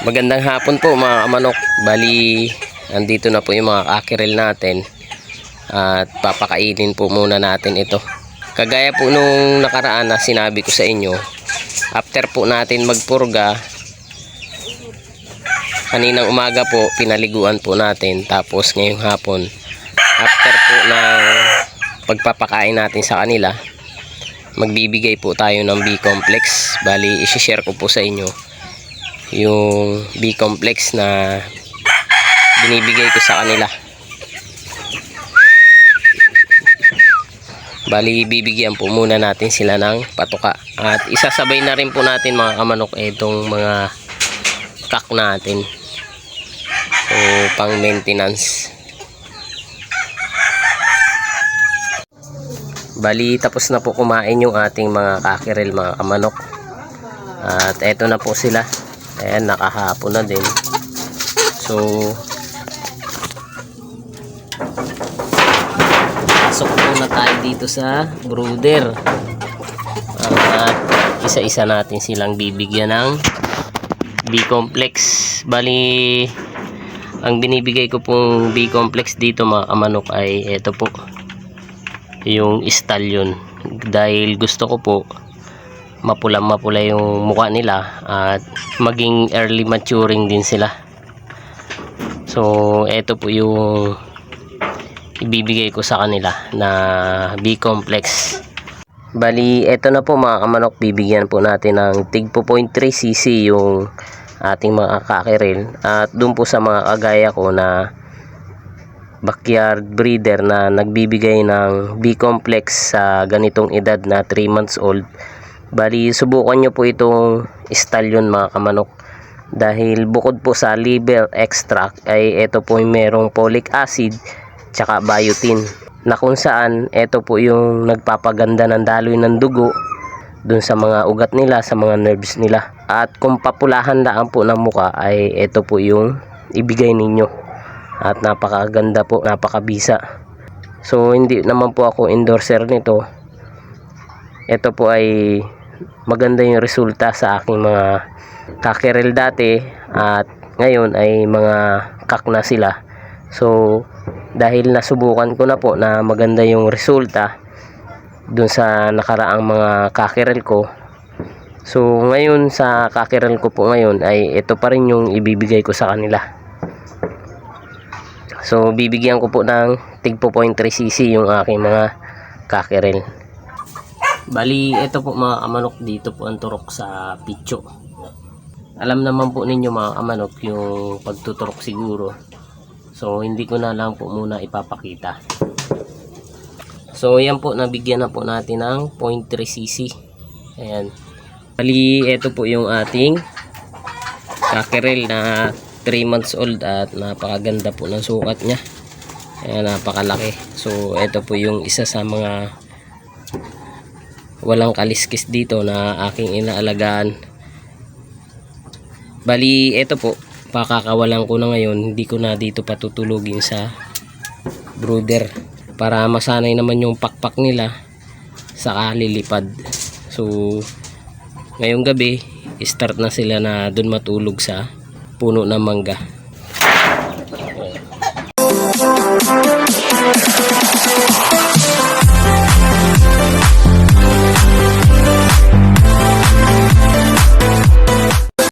Magandang hapon po mga kamanok. Bali, andito na po yung mga kakirel natin. At papakainin po muna natin ito. Kagaya po nung nakaraan na sinabi ko sa inyo, after po natin magpurga, kaninang umaga po, pinaliguan po natin. Tapos ngayong hapon, after po ng pagpapakain natin sa kanila, magbibigay po tayo ng B-complex. Bali, isi-share ko po sa inyo yung B-complex na binibigay ko sa kanila. Bali, bibigyan po muna natin sila ng patuka. At isasabay na rin po natin mga kamanok itong mga kak natin. So, pang maintenance. Bali, tapos na po kumain yung ating mga kakirel mga kamanok. At eto na po sila. Ayan, nakahapon na din. So, pasok muna tayo dito sa brooder. At isa-isa natin silang bibigyan ng B-complex. Bali, ang binibigay ko pong B-complex dito mga kamanok ay eto po. Yung stallion. Dahil gusto ko po mapula-mapula yung mukha nila at maging early maturing din sila. So, eto po yung ibibigay ko sa kanila na B-complex. Bali, eto na po mga kamanok, bibigyan po natin ng tig po 0.3 cc yung ating mga kakiril. At dun po sa mga kagaya ko na backyard breeder na nagbibigay ng B-complex sa ganitong edad na 3 months old. Bali, subukan nyo po itong stallion mga kamanok. Dahil bukod po sa liver extract ay ito po yung merong folic acid tsaka biotin na kung saan ito po yung nagpapaganda ng daloy ng dugo dun sa mga ugat nila, sa mga nerves nila. At kung papulahan lang po ng muka ay ito po yung ibigay ninyo. At napakaganda po, napakabisa. So hindi naman po ako endorser nito. Ito po ay maganda yung resulta sa aking mga kakirel dati at ngayon ay mga kak na sila. So dahil nasubukan ko na po na maganda yung resulta dun sa nakaraang mga kakirel ko. So ngayon sa kakirel ko po ngayon ay ito pa rin yung ibibigay ko sa kanila. So bibigyan ko po ng tig po 0.3 cc yung aking mga kakirel. Bali, ito po mga kamanok dito po ang turok sa pitcho. Alam naman po ninyo mga kamanok yung pagtuturok siguro. So, hindi ko na lang po muna ipapakita. So, yan po, nabigyan na po natin ng 0.3 cc. Ayan. Bali, ito po yung ating kakerel na 3 months old at napakaganda po ng sukat niya. Ayan, napakalaki. So, ito po yung isa sa mga walang kaliskis dito na aking inaalagaan. Bali ito po pakakawalan ko na ngayon. Hindi ko na dito patutulugin sa brooder para masanay naman yung pakpak nila sa lilipad so ngayong gabi start na sila na dun matulog sa puno ng mangga